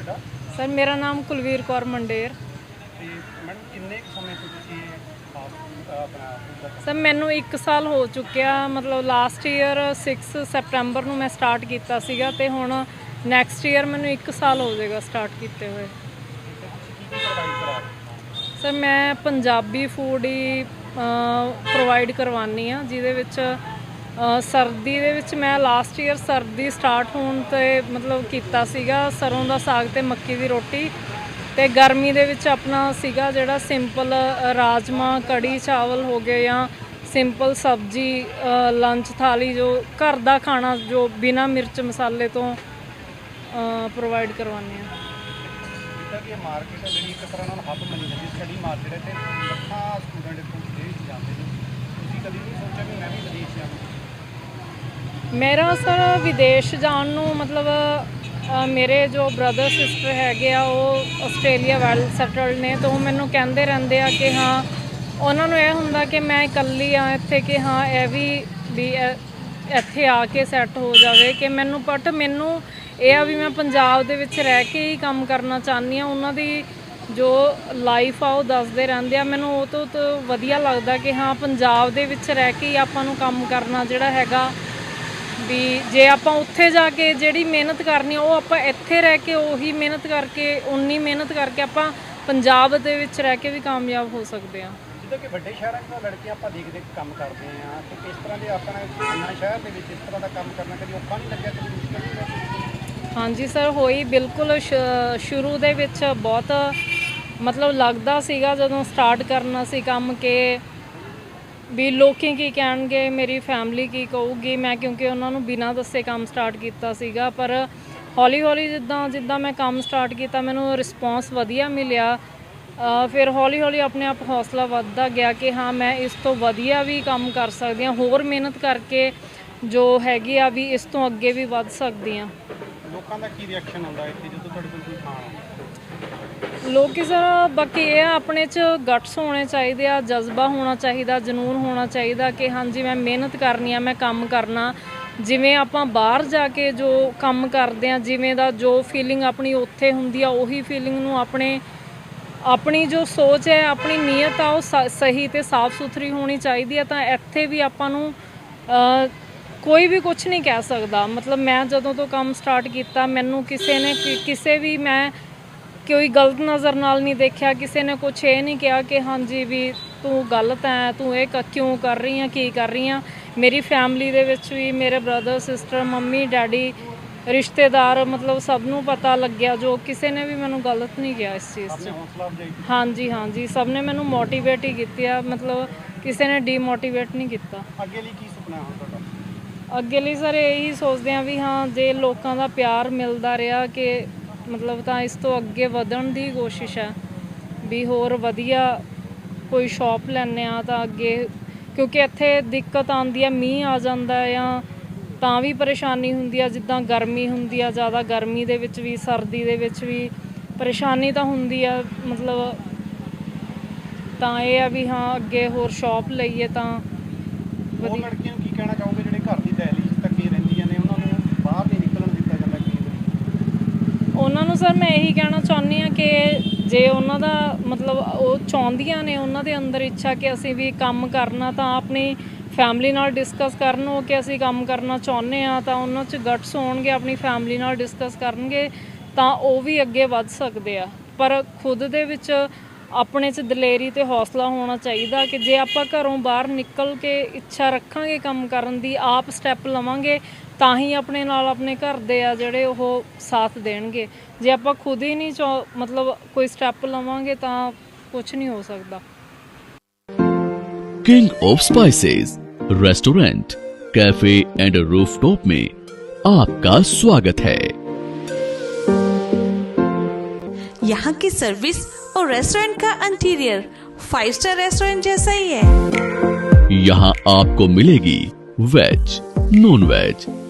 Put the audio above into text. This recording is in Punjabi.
ਤੁਹਾਡਾ? ਸਰ ਮੇਰਾ ਨਾਮ ਕੁਲਵੀਰ ਕੌਰ ਮੰਡੇਰ। ਤੇ ਮੈਡਮ ਕਿੰਨੇ ਕੁ ਸਮੇਂ ਤੋਂ ਤੁਸੀਂ ਇਹ ਫਾਸਟ ਫੂਡ ਆਪਣਾ food ਦਾ ਸਰ ਮੈਨੂੰ 1 ਸਾਲ ਹੋ ਚੁੱਕਿਆ। ਮਤਲਬ ਲਾਸਟ ਈਅਰ 6 ਸੈਪਟੈਂਬਰ ਨੂੰ ਮੈਂ ਸਟਾਰਟ ਕੀਤਾ ਸੀਗਾ ਤੇ ਹੁਣ ਨੈਕਸਟ ਈਅਰ ਮੈਨੂੰ 1 ਸਾਲ ਹੋ ਜਾਏਗਾ ਸਟਾਰਟ ਕੀਤੇ ਹੋਏ। ਕੀ ਪ੍ਰੋਵਾਈਡ ਕਰਾ ਰਹੇ ਹੋ? ਸਰ ਮੈਂ ਪੰਜਾਬੀ ਫੂਡ ਹੀ ਪ੍ਰੋਵਾਈਡ ਕਰਵਾਨੀ ਆ ਜਿਹਦੇ ਵਿੱਚ ਸਰਦੀ ਦੇ ਵਿੱਚ ਮੈਂ ਲਾਸਟ ਈਅਰ ਸਰਦੀ ਸਟਾਰਟ ਹੋਣ ਤੇ ਮਤਲਬ ਕੀਤਾ ਸੀਗਾ, ਸਰੋਂ ਦਾ ਸਾਗ ਤੇ ਮੱਕੀ ਦੀ ਰੋਟੀ ਤੇ ਗਰਮੀ ਦੇ ਵਿੱਚ ਆਪਣਾ ਸੀਗਾ ਜਿਹੜਾ ਸਿੰਪਲ ਰਾਜਮਾ, ਕੜੀ, ਚਾਵਲ ਹੋ ਗਏ ਜਾਂ ਸਿੰਪਲ ਸਬਜੀ ਲੰਚ ਥਾਲੀ ਜੋ ਘਰ ਦਾ ਖਾਣਾ ਜੋ ਬਿਨਾ ਮਿਰਚ ਮਸਾਲੇ ਤੋਂ ਪ੍ਰੋਵਾਈਡ ਕਰਵਾਉਂਦੇ ਆ ਜਿੱਦਾਂ ਕਿ ਮਾਰਕੀਟ ਜਿਹੜੀ ਇੱਕ ਤਰ੍ਹਾਂ ਨਾਲ ਹੱਬ ਮੰਨੀ ਜਾਂਦੀ ਸਟੱਡੀ ਮਾਰਕੀਟ ਤੇ ਲੱਖਾਂ ਸਟੂਡੈਂਟ ਇੱਥੋਂ ਵਿਦੇਸ਼ ਜਾਂਦੇ ਨੇ। ਤੁਸੀਂ ਕਦੀ ਨਹੀਂ ਸੋਚਿਆ ਕਿ ਮੈਂ ਵੀ ਵਿਦੇਸ਼ ਜਾਵਾਂ? ਮੇਰਾ ਸਰ ਵਿਦੇਸ਼ ਜਾਣ ਨੂੰ ਮਤਲਬ ਮੇਰੇ ਜੋ ਬ੍ਰਦਰ ਸਿਸਟਰ ਹੈਗੇ ਆ, ਉਹ ਆਸਟ੍ਰੇਲੀਆ ਵੈਲ ਸੈਟਲਡ ਨੇ, ਤਾਂ ਉਹ ਮੈਨੂੰ ਕਹਿੰਦੇ ਰਹਿੰਦੇ ਆ ਕਿ ਹਾਂ, ਉਹਨਾਂ ਨੂੰ ਇਹ ਹੁੰਦਾ ਕਿ ਮੈਂ ਇਕੱਲੀ ਆ ਇੱਥੇ ਕਿ ਹਾਂ, ਇਹ ਵੀ ਵੀ ਇੱਥੇ ਆ ਕੇ ਸੈੱਟ ਹੋ ਜਾਵੇ ਕਿ ਮੈਨੂੰ ਬਟ ਮੈਨੂੰ ਇਹ ਆ ਵੀ ਮੈਂ ਪੰਜਾਬ ਦੇ ਵਿੱਚ ਰਹਿ ਕੇ ਹੀ ਕੰਮ ਕਰਨਾ ਚਾਹੁੰਦੀ ਆ, ਉਹਨਾਂ ਦੀ ਜੋ ਲਾਈਫ ਆ, ਉਹ ਦੱਸਦੇ ਰਹਿੰਦੇ ਆ, ਮੈਨੂੰ ਉਹ ਤੋਂ ਵਧੀਆ ਲੱਗਦਾ ਕਿ ਹਾਂ, ਪੰਜਾਬ ਦੇ ਵਿੱਚ ਰਹਿ ਕੇ ਹੀ ਆਪਾਂ ਨੂੰ ਕੰਮ ਕਰਨਾ ਜਿਹੜਾ ਹੈਗਾ ਵੀ ਜੇ ਆਪਾਂ ਉੱਥੇ ਜਾ ਕੇ ਜਿਹੜੀ ਮਿਹਨਤ ਕਰਨੀ ਉਹ ਆਪਾਂ ਇੱਥੇ ਰਹਿ ਕੇ ਉਹੀ ਮਿਹਨਤ ਕਰਕੇ ਉਨੀ ਮਿਹਨਤ ਕਰਕੇ ਆਪਾਂ ਪੰਜਾਬ ਦੇ ਵਿੱਚ ਰਹਿ ਕੇ ਵੀ ਕਾਮਯਾਬ ਹੋ ਸਕਦੇ ਆ। ਜਿੱਦਾਂ ਕਿ ਵੱਡੇ ਸ਼ਹਿਰਾਂ 'ਚ ਲੜਕੀਆਂ ਆਪਾਂ ਦੇਖ ਕੰਮ ਕਰਦੇ ਆ ਤੇ ਇਸ ਤਰ੍ਹਾਂ ਦੇ ਆਪਣਾ ਨਵਾਂ ਸ਼ਹਿਰ ਦੇ ਵਿੱਚ ਇਸ ਤਰ੍ਹਾਂ ਦਾ ਕੰਮ ਕਰਨਾ ਕਦੀ ਔਖਾ ਨਹੀਂ ਲੱਗਿਆ ਕਦੀ ਮੁਸ਼ਕਲ ਨਹੀਂ ਲੱਗੀ ਹਾਂਜੀ ਸਰ ਹੋਈ ਬਿਲਕੁਲ ਸ਼ੁਰੂ ਦੇ ਵਿੱਚ ਬਹੁਤ ਮਤਲਬ ਲੱਗਦਾ ਸੀਗਾ ਜਦੋਂ ਸਟਾਰਟ ਕਰਨਾ ਸੀ ਕੰਮ ਕਿ ਵੀ ਲੋਕੀ ਕੀ ਕਹਿਣਗੇ, ਮੇਰੀ ਫੈਮਿਲੀ ਕੀ ਕਹੂਗੀ, ਮੈਂ ਕਿਉਂਕਿ ਉਹਨਾਂ ਨੂੰ ਬਿਨਾਂ ਦੱਸੇ ਕੰਮ ਸਟਾਰਟ ਕੀਤਾ ਸੀਗਾ, ਪਰ ਹੌਲੀ ਹੌਲੀ ਜਿੱਦਾਂ ਜਿੱਦਾਂ ਮੈਂ ਕੰਮ ਸਟਾਰਟ ਕੀਤਾ, ਮੈਨੂੰ ਰਿਸਪੌਂਸ ਵਧੀਆ ਮਿਲਿਆ। ਫਿਰ ਹੌਲੀ ਹੌਲੀ ਆਪਣੇ ਆਪ ਹੌਸਲਾ ਵੱਧਦਾ ਗਿਆ ਕਿ ਹਾਂ, ਮੈਂ ਇਸ ਤੋਂ ਵਧੀਆ ਵੀ ਕੰਮ ਕਰ ਸਕਦੀ ਹਾਂ। ਹੋਰ ਮਿਹਨਤ ਕਰਕੇ ਜੋ ਹੈਗੀ ਆ, ਵੀ ਇਸ ਤੋਂ ਅੱਗੇ ਵੀ ਵੱਧ ਸਕਦੀ ਹਾਂ। ਲੋਕਾਂ ਦਾ ਕੀ ਰਿਐਕਸ਼ਨ ਆਉਂਦਾ ਇੱਥੇ, ਜਦੋਂ ਤੁਹਾਡੇ ਕੋਲ ਕੋਈ ਖਾਣਾ ਲੋਕੀ ਸਰ, ਬਾਕੀ ਇਹ ਆ, ਆਪਣੇ ਚ ਗਟਸ ਹੋਣੇ ਚਾਹੀਦੇ ਆ, ਜਜ਼ਬਾ ਹੋਣਾ ਚਾਹੀਦਾ, ਜਨੂਨ ਹੋਣਾ ਚਾਹੀਦਾ ਕਿ ਹਾਂਜੀ, ਮੈਂ ਮਿਹਨਤ ਕਰਨੀ ਆ, ਮੈਂ ਕੰਮ ਕਰਨਾ। ਜਿਵੇਂ ਆਪਾਂ ਬਾਹਰ ਜਾ ਕੇ ਜੋ ਕੰਮ ਕਰਦੇ ਆ, ਜਿਵੇਂ ਦਾ ਜੋ ਫੀਲਿੰਗ ਆਪਣੀ ਉੱਥੇ ਹੁੰਦੀ ਆ, ਉਹੀ ਫੀਲਿੰਗ ਨੂੰ ਆਪਣੇ, ਆਪਣੀ ਜੋ ਸੋਚ ਹੈ, ਆਪਣੀ ਨੀਅਤ ਆ, ਉਹ ਸ- ਸਹੀ ਤੇ ਸਾਫ਼ ਸੁਥਰੀ ਹੋਣੀ ਚਾਹੀਦੀ ਆ। ਤਾਂ ਇੱਥੇ ਵੀ ਆਪਾਂ ਨੂੰ ਕੋਈ ਵੀ ਕੁਝ ਨਹੀਂ ਕਹਿ ਸਕਦਾ। ਮਤਲਬ ਮੈਂ ਜਦੋਂ ਤੋਂ ਕੰਮ ਸਟਾਰਟ ਕੀਤਾ, ਮੈਨੂੰ ਕਿਸੇ ਨੇ ਕਿਸੇ ਵੀ ਮੈਂ ਕੋਈ ਗਲਤ ਨਜ਼ਰ ਨਾਲ ਨਹੀਂ ਦੇਖਿਆ ਕਿਸੇ ਨੇ ਕੁਝ ਇਹ ਨਹੀਂ ਕਿਹਾ ਕਿ ਹਾਂਜੀ ਵੀ ਤੂੰ ਗਲਤ ਹੈ ਤੂੰ ਇਹ ਕਿਉਂ ਕਰ ਰਹੀ ਹੈ ਕੀ ਕਰ ਰਹੀ ਹੈ ਮੇਰੀ ਫੈਮਿਲੀ ਦੇ ਵਿੱਚ ਵੀ ਮੇਰੇ ਬ੍ਰਦਰ ਸਿਸਟਰ ਮੰਮੀ ਡੈਡੀ ਰਿਸ਼ਤੇਦਾਰ ਮਤਲਬ ਸਭ ਨੂੰ ਪਤਾ ਲੱਗਿਆ ਜੋ ਕਿਸੇ ਨੇ ਵੀ ਮੈਨੂੰ ਗਲਤ ਨਹੀਂ ਕਿਹਾ ਇਸ ਚੀਜ਼ 'ਚ। ਹਾਂਜੀ ਹਾਂਜੀ ਸਭ ਨੇ ਮੈਨੂੰ ਮੋਟੀਵੇਟ ਹੀ ਕੀਤੀ ਆ ਮਤਲਬ ਕਿਸੇ ਨੇ ਡੀਮੋਟੀਵੇਟ ਨਹੀਂ ਕੀਤਾ। ਅੱਗੇ ਲਈ ਕੀ ਸੁਪਨਾ ਹੈ ਤੁਹਾਡਾ? ਅੱਗੇ ਲਈ ਸਰ ਇਹੀ ਸੋਚਦੇ ਆ ਵੀ ਹਾਂ ਜੇ ਲੋਕਾਂ ਦਾ ਪਿਆਰ ਮਿਲਦਾ ਰਿਹਾ ਕਿ ਮਤਲਬ ਤਾਂ ਇਸ ਤੋਂ ਅੱਗੇ ਵਧਣ ਦੀ ਕੋਸ਼ਿਸ਼ ਹੈ ਵੀ ਹੋਰ ਵਧੀਆ ਕੋਈ ਸ਼ਾਪ ਲੈਣੇ ਆ ਤਾਂ ਅੱਗੇ ਕਿਉਂਕਿ ਇੱਥੇ ਦਿੱਕਤ ਆਉਂਦੀ ਆ ਮੀਂਹ ਆ ਜਾਂਦਾ ਆ ਜਾਂ ਤਾਂ ਵੀ ਪਰੇਸ਼ਾਨੀ ਹੁੰਦੀ ਆ ਜਿੱਦਾਂ ਗਰਮੀ ਹੁੰਦੀ ਆ ਜ਼ਿਆਦਾ ਗਰਮੀ ਦੇ ਵਿੱਚ ਵੀ ਸਰਦੀ ਦੇ ਵਿੱਚ ਵੀ ਪਰੇਸ਼ਾਨੀ ਤਾਂ ਹੁੰਦੀ ਆ ਮਤਲਬ ਤਾਂ ਇਹ ਆ ਵੀ ਹਾਂ ਅੱਗੇ ਹੋਰ ਸ਼ਾਪ ਲਈਏ ਤਾਂ ਉਹ ਵਧੀਆ ਲੜਕੀਆਂ ਨੂੰ ਕੀ ਕਹਿਣਾ ਚਾਹੋਗੇ ਜਿਹੜੇ ਘਰ ਦੀ ਦਹਲੀਜ਼ ਤੱਕ ਹੀ ਰਹਿੰਦੀਆਂ ਨੇ ਉਹਨਾਂ ਨੂੰ ਬਾਹਰ ਨਹੀਂ ਨਿਕਲਣ ਦਿੱਤਾ ਜਾਂਦਾ ਕਈ ਵਾਰੀ ਉਹਨਾਂ ਨੂੰ ਸਰ ਮੈਂ ਇਹੀ ਕਹਿਣਾ ਚਾਹੁੰਦੀ ਆ ਕਿ ਜੇ ਉਹਨਾਂ ਦਾ ਮਤਲਬ ਉਹ ਚਾਹੁੰਦੀਆਂ ਨੇ ਉਹਨਾਂ ਦੇ ਅੰਦਰ ਇੱਛਾ ਕਿ ਅਸੀਂ ਵੀ ਕੰਮ ਕਰਨਾ ਤਾਂ ਆਪਣੀ ਫੈਮਿਲੀ ਨਾਲ ਡਿਸਕਸ ਕਰਨ ਉਹ ਕਿ ਅਸੀਂ ਕੰਮ ਕਰਨਾ ਚਾਹੁੰਦੇ ਆ ਤਾਂ ਉਹਨਾਂ 'ਚ ਗਟਸ ਹੋਣਗੇ, ਆਪਣੀ ਫੈਮਿਲੀ ਨਾਲ ਡਿਸਕਸ ਕਰਨਗੇ ਤਾਂ ਉਹ ਵੀ ਅੱਗੇ ਵੱਧ ਸਕਦੇ ਆ। ਪਰ ਖੁਦ ਦੇ ਵਿੱਚ ਆਪਣੇ 'ਚ ਦਲੇਰੀ ਤੇ ਹੌਸਲਾ ਹੋਣਾ ਚਾਹੀਦਾ ਕਿ ਜੇ ਆਪਾਂ ਘਰੋਂ ਬਾਹਰ ਨਿਕਲ ਕੇ ਇੱਛਾ ਰੱਖਾਂਗੇ ਕੰਮ ਕਰਨ ਦੀ, ਆਪ ਸਟੈਪ ਲਵਾਂਗੇ ਤਾਂ ਹੀ ਆਪਣੇ ਨਾਲ ਆਪਣੇ ਘਰ ਦੇ ਆ ਜਿਹੜੇ ਉਹ ਸਾਥ ਦੇਣਗੇ ਜੇ ਆਪਾਂ ਖੁਦ ਹੀ ਨਹੀਂ ਚਾ- ਮਤਲਬ ਕੋਈ ਸਟੈਪ ਲਵਾਂਗੇ ਤਾਂ ਕੁਝ ਨਹੀਂ ਹੋ ਸਕਦਾ King of Spices Restaurant Cafe and Rooftop में आपका स्वागत है यहाँ की सर्विस और रेस्टोरेंट का इंटीरियर फाइव स्टार रेस्टोरेंट जैसा ही है यहाँ आपको मिलेगी वेज नॉन वेज